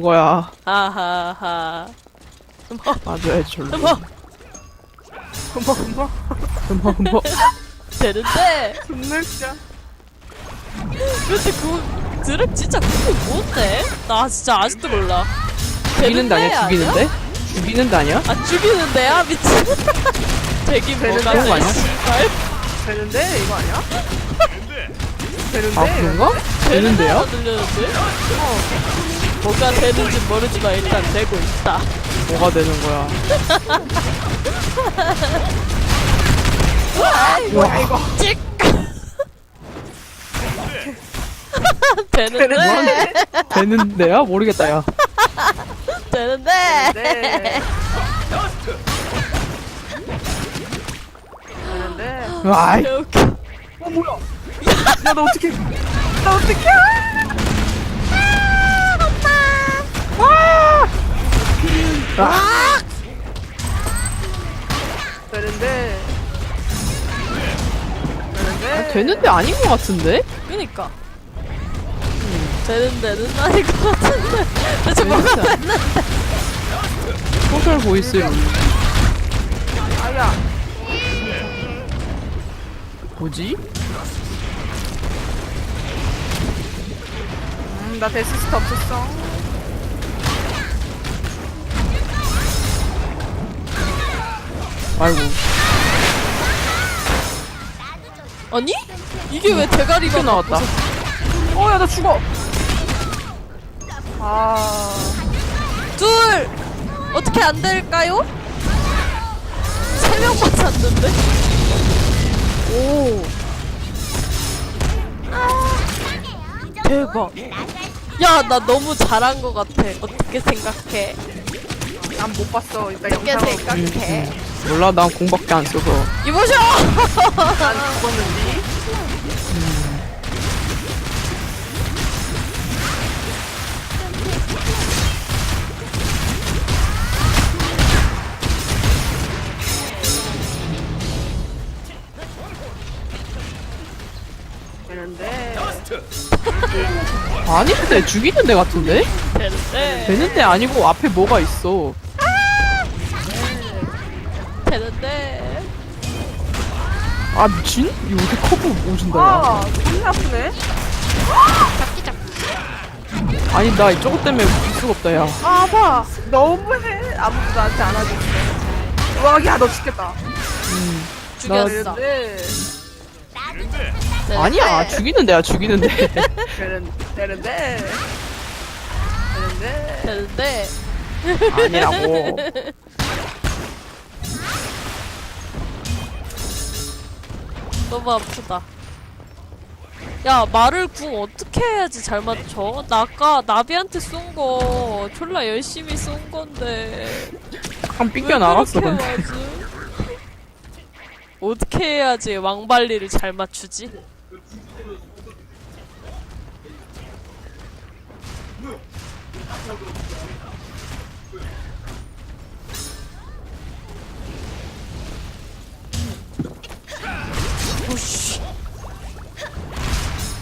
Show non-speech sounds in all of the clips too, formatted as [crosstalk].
거야. 하하하. 뭐, 뭐, 뭐, 흠허 흠허. 되는데. 진짜. 근데 그 드랙 진짜 그게 뭔데? 나 진짜 아직도 몰라. 죽이는데 아니야? 죽이는데? 죽이는데 아니야? 아 죽이는데야 미친. [laughs] 되긴 되는데? 뭐가 그런 거 돼? 아니야? 되는데? 이거 아니야? 되는데? 아 그런가? 되는데요? 들렸는데? 어. 뭐가 되는지 모르지만 일단 되고 있다. 뭐가 되는 거야? [laughs] 뭐야, 이거. 찍. [laughs] 되는데? 되는데? 되는데야? 모르겠다 야. [laughs] 되는데? 되는데? 아이. 웃겨. 어, 뭐야? 야, 너 어떡해. 나 어떡해. 아! 되는데? 되는데? 되는데 아닌 것 같은데? 그니까. 되는데는 아닐 것 같은데. 대체 뭐가 되는데. 소셜 보이스 아야. 뭐지? 음, 나 데스스트 없었어. 아이고. 아니? 이게 왜 대가리가 나왔다. 어, 야, 나 죽어. 아. 둘! 어떻게 안 될까요? 세 명만 샀는데? 오. 대박. 야, 나 너무 잘한 것 같아. 어떻게 생각해? 난 못 봤어. 일단 어떻게 생각해? 몰라 난 공밖에 안 써서. 이보셔! 난 죽었는지. 되는데. 아니 근데 죽이는 데 같은데? 되는데. 되는데 아니고 앞에 뭐가 있어. 아 미친? 이거 어떻게 커브 오신다 야. 아, 존나 아프네. 아니 나 저것 때문에 볼 수가 없다 야. 아, 아파. 너무해. 아무도 나한테 안아줬어. 와, 야, 너 죽겠다. 죽였어. 되는데. 되는데. 아니야 죽이는 데 야 죽이는 데. 되는, 되는데. 되는데. 되는데. 아니라고. 너무 아프다. 야, 말을 궁 어떻게 해야지 잘 맞춰? 나 아까 나비한테 쏜 거 졸라 열심히 쏜 건데. 약간 왜 삐껴 나갔어 그렇게 근데. 어떻게 해야지 왕발리를 잘 맞추지? 오씨.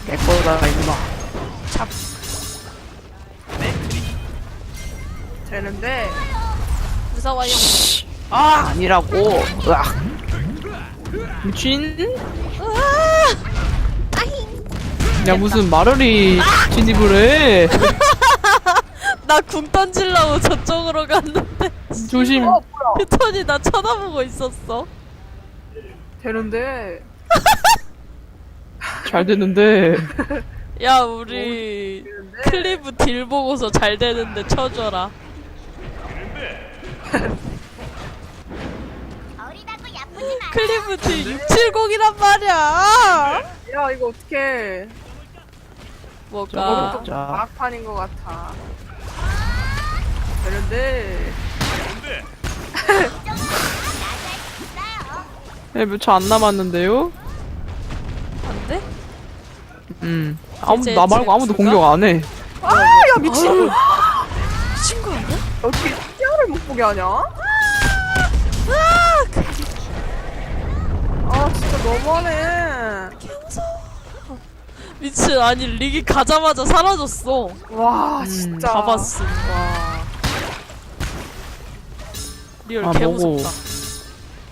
내 거다 이놈아. 되는데. 무서워요. 아 아니라고. 으악. 미친? 야 무슨 마르리 진입을 해. [laughs] 나 궁 던질라고 저쪽으로 갔는데 조심. 어. 휴턴이 나 쳐다보고 있었어. 되는데. 잘 되는데. 야 우리. 클리브 딜 보고서 잘 되는데 쳐줘라. 어리다고 야쁘지 마. 클리브 딜 670이란 말이야. 야, 이거 어떡해. 뭐가? 자. 막판인 것 같아. 되는데. 네, 몇초 안 남았는데요? 음. 아무 나 말고 아무도 공격 안 해. 아, 야, 미친. 미친 거 아니야? 어떻게 티아를 못 보게 하냐? 아, 진짜 너무하네. 개 무서워. 미친 아니 릭이 가자마자 사라졌어. 와 음, 진짜. 잡았음. 와. 리얼 아, 개 먹어. 무섭다.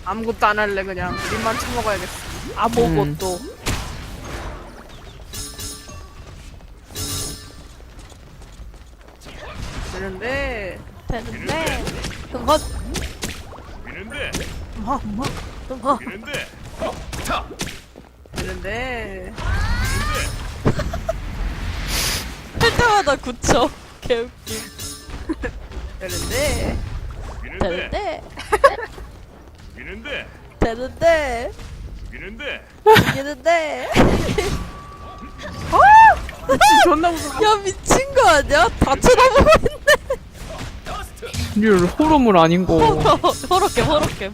아무것도 안 할래 그냥. 립만 처먹어야겠어. 아무것도. 되는데. 되는데. 흠헛 미는데 엄마 엄마. 흠헛. 미는데 되는데. [laughs] 할 때마다 굳혀. [laughs] 개웃김. 되는데. 미는데 되는데. [laughs] 미는데 되는데. 미는데 이기는데. 미친 존나 무서워. 야 미친 거 아니야? 다 쳐다보고. 리얼 호러물 아닌 거. 허럽게 허럽게.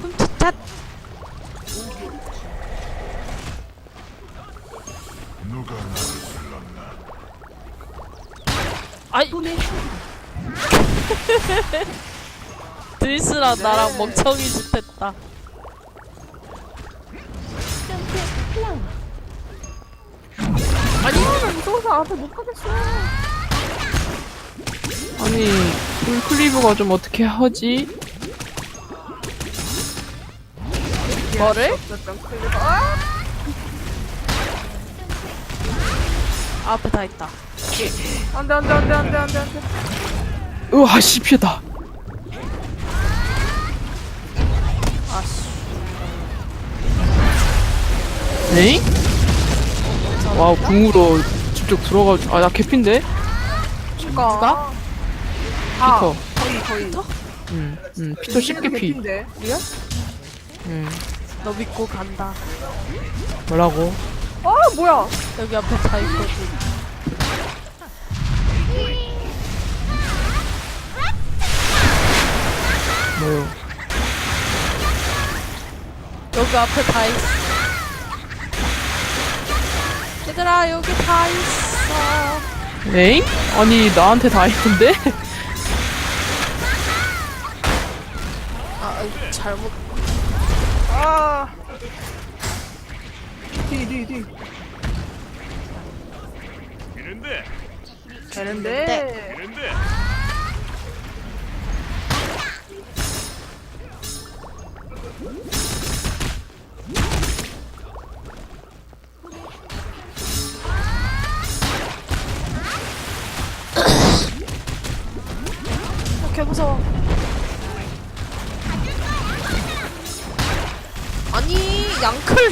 훔치찻. 아이 [laughs] 드리스랑 나랑 멍청이 짓 했다. 아니 나 무서워서 앞에 못 가겠어. 아니, 울 클리브가 좀 어떻게 하지? 뭐를? 아! 앞에 다 있다. 안돼 안돼 안돼 안돼 안돼 안돼. 우와, 씨, 피했다. 아씨. 에잉? 와우, 궁으로 직접 들어가지고. 아, 나 개핀데? 누가? 피터. 거의 거의. 응, 응, 피터 쉽게 피. 개핀데. 리얼? 응, 너 믿고 간다. 뭐라고? 아 뭐야? 여기 앞에 다 있거든. 뭐요? 여기 앞에 다 있어. 얘들아 여기 다 있어. 에잉? 아니, 나한테 다 있는데? [laughs] 아 아이, 잘못. 아. 뒤 뒤 뒤. 미는데 되는데. 미는데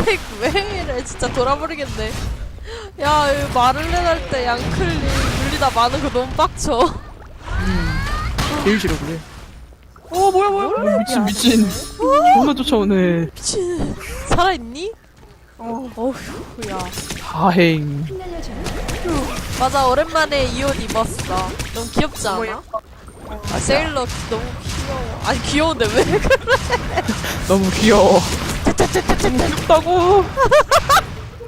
양클릭 왜 이래 진짜 돌아버리겠네. 야 마를렌 할 때 양클릭 물리다 많은 거 너무 빡쳐. 제일 싫어, 그래. 어 뭐야 뭐야 뭐야. 어, 미친, 미친. 존나 쫓아오네. 미친 살아있니? 어. 어휴 야 다행. 맞아 오랜만에 이 옷 입었어. 너무 귀엽지 않아? 아 세일러 너무 귀여워. 아니 귀여운데 왜 그래? 너무 귀여워. 귀엽다고.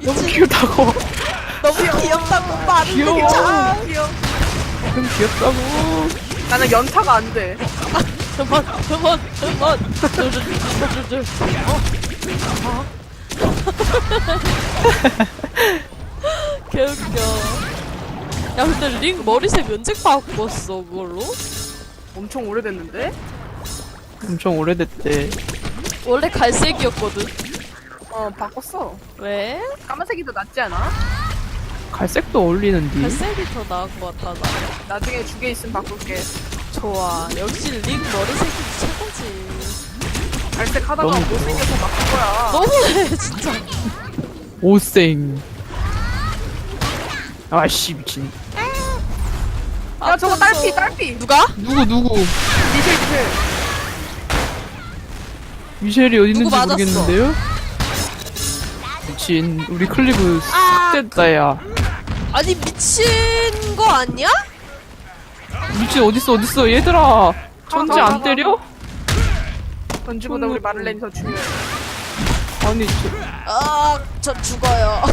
너무 귀엽다고. 너무 귀엽다고 말을 귀여워. 잘. 귀여워. 너무 귀엽다고. 나는 연타가 안 돼. 그만 그만. 둘둘둘둘둘. 어? 개웃겨. 야 근데 링 머리색 면책 바꿨어 그걸로? 엄청 오래됐는데? 엄청 오래됐대. 원래 갈색이었거든. 어 바꿨어. 왜? 까만색이 더 낫지 않아? 갈색도 어울리는디. 갈색이 더 나은 것 같다 나. 나중에 두 개 있으면 바꿀게. 좋아. 역시 링 머리색이 최고지. 갈색 하다가 너무 못생겨서 바꾼 거야. 너무해 진짜. 오생. 아씨 미친. 야 저거. 딸피 딸피. 누가? 누구 누구? 미셸 미셸. 미셸이 어디 있는지 누구 맞았어? 모르겠는데요? 미친 우리 클리브 아, 싹 됐다 야. 아니 미친 거 아니야? 미친 어딨어 어딨어 얘들아. 전지 가, 가, 안 가, 때려? 전지보다 우리 마를렌이 더 중요해. 아니 저, 아, 저 죽어요. [laughs]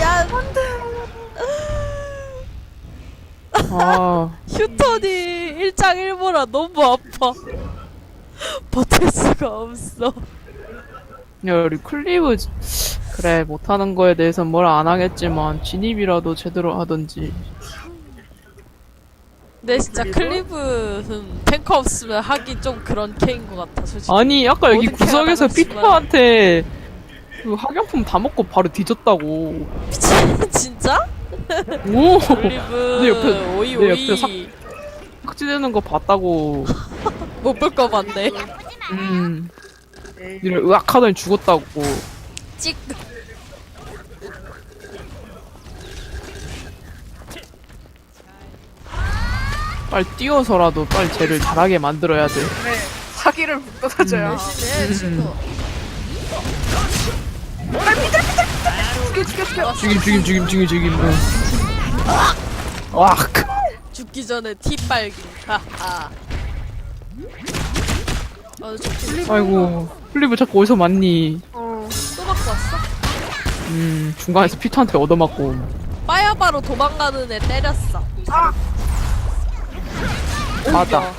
야, 안돼. 아 휴턴이 심장 일보라 너무 아파. 버틸 수가 없어. 야 우리 클리브 지- 그래 못하는 거에 대해서 뭐라 안 하겠지만 진입이라도 제대로 하던지 근데 진짜 클리브는 탱커 없으면 하기 좀 그런 캐인 것 같아, 솔직히. 아니 아까 여기 구석에서. 피터한테 그 학용품 다 먹고 바로 뒤졌다고 미친, 진짜? 오! 클리브, 내 옆에- 오이, 내 오이. 옆에 삭- 삭제되는 거 봤다고. [laughs] 못 볼 거 봤네. 음. 에이, 니를 의학하더니 죽었다고. 찍. 빨리 뛰어서라도 빨리 쟤를 잘하게 만들어야 돼. 그래 사기를 북돋아줘야 네, 친구. 죽여 죽여 죽여 죽임 죽임 죽임 죽임 죽임 응. 와 크. 죽기 전에 티 빨기. 하하. 아, 아이고 클리브 자꾸 어디서 맞니 어또 맞고 왔어? 음 중간에서 피터한테 얻어맞고 빠야바로 도망가는 애 때렸어. 맞아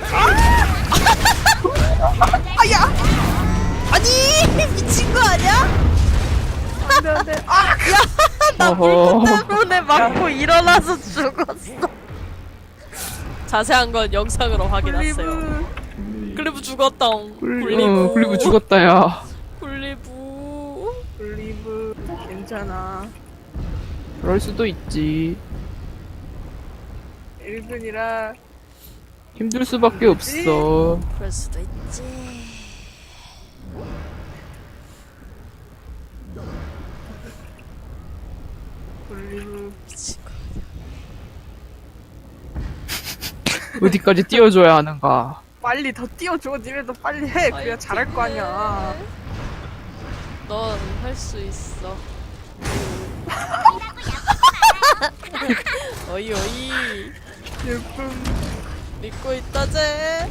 [laughs] 아니 미친 거 아니야? 안돼 안돼 아 어허 때문에 맞고 일어나서 죽었어. 자세한 건 영상으로 확인하세요. 클리브 클리브 죽었다. 클리, 어, 클리브 죽었다 야 클리브. 클리브 괜찮아 그럴 수도 있지 1분이라 힘들 수밖에 없어 그럴 수도 있지. 거. [laughs] 어디까지 띄워줘야 하는가 빨리 더 띄워줘 니네도 빨리 해 그래야 잘할 거 아니야 넌 할 수 있어. [laughs] 어이 어이 예쁨 믿고 있다제.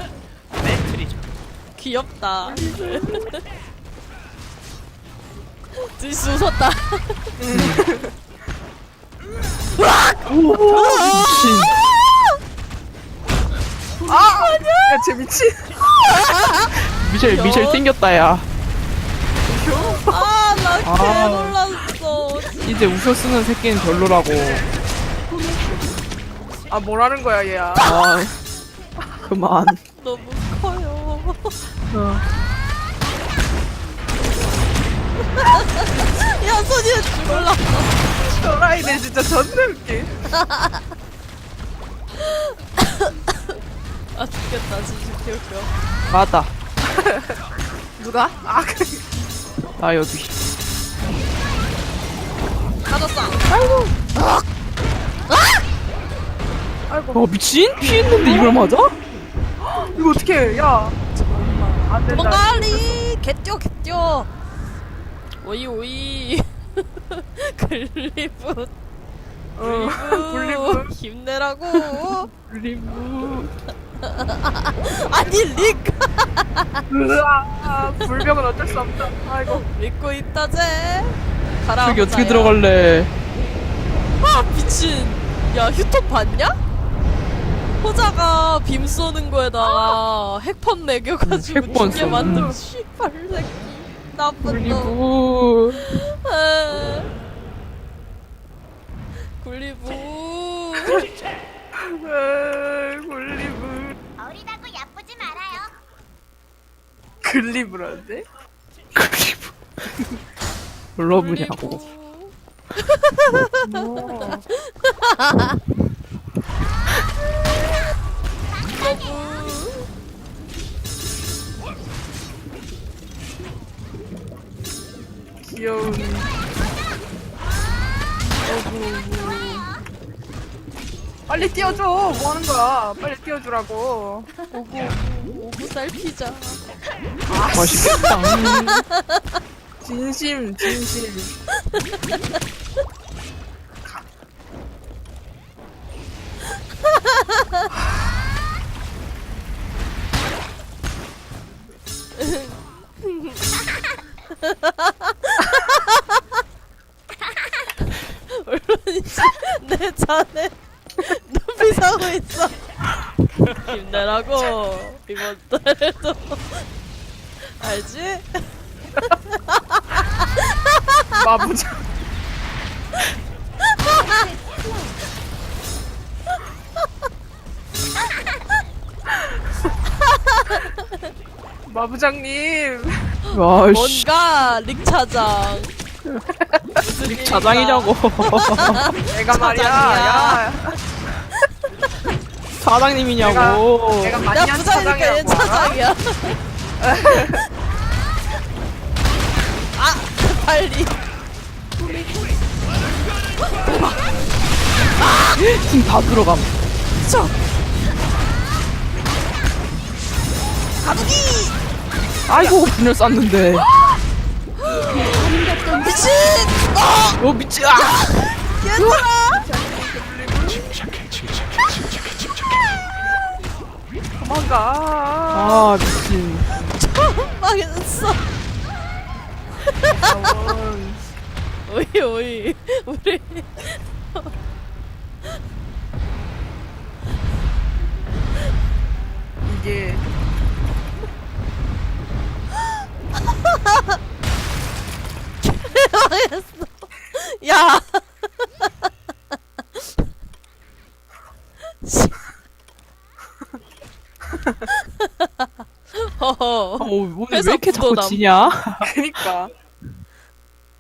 귀엽다. 드시 웃었다. [laughs] 미친 야쟤 미친 미셸 미셸 땡겼다 야 아나 아. 개놀랐어. 이제 우셔 쓰는 새끼는 별로라고 아 뭐라는 거야 얘야 아 그만 너무 커요. [laughs] 어. 야 손이 죽을라. 저라이들 진짜 존나 웃기 아 죽겠다 진짜 개웃겨. 맞아 누가? 아 그- 나 여기 맞았어. 아이고 어 미친? 피했는데 이걸 맞아? 이거 어떡해 야 정말. 안 된다 도망가리 개뛰어 개뛰어. 오이 오이. [laughs] 글리브 어 글리브 힘내라고. 리브 [laughs] 아니 릭 으아 불병은 어쩔 수 없다 아이고 믿고 있다제. 가라. 저기 어떻게. 들어갈래 아 미친 야 휴톤 봤냐? 호자가 빔 쏘는 거에다가 핵펀 매겨가지고 음, 핵펀 죽게 쏘- 만든 음. 씨발 새끼 나쁜 놈 리브 아. 굴리브 으, 글리브 어리다고 야쁘지 말아요. 글리브라는데? 리브 뭘로 보냐고 어. 러브 귀여운. 빨리 띄워줘. 뭐 하는 거야? 빨리 띄워주라고. 오구 오구 쌀 피자. 맛있겠다. [laughs] 진심 진심 [laughs] 내 자네 눈빛 하고 있어 힘내라고 이번 달에도 알지? 마부장. 마부장님. 와, 씨. 뭔가 릭차장 무슨? 자장이냐고. [laughs] 내가 말이야. 야, [laughs] 사장님이냐고. 내가 야 만년 부장이니까 얘 차장이라고. 알아? 차장이야 [laughs] 아 빨리 팀다 들어감. 쳐 가두기 아이고, 분열 쐈는데. 미친 어 어, 미치, 아! 얘들아 도망가. 아, 미친. 망했어. 오이 오이 우리 이게 망했어 [laughs] 야 [laughs] 허허 어, 오늘 왜 회사 이렇게 자꾸 부도남. 지냐? [laughs] 그니까.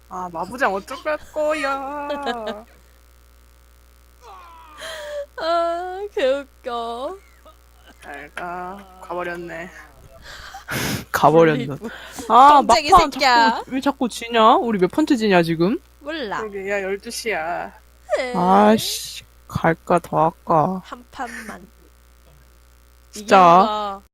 아 마부장 어쩔 거야. 아 개웃겨 잘가 가버렸네. 가버렸네. 졸리고. 아, 깜짝이 막판 새끼야. 자꾸, 왜 자꾸 지냐? 우리 몇 번째 지냐, 지금? 몰라 그러게 야 12시야. 아씨, 갈까, 더 할까. 한 판만 진짜. 이겨봐.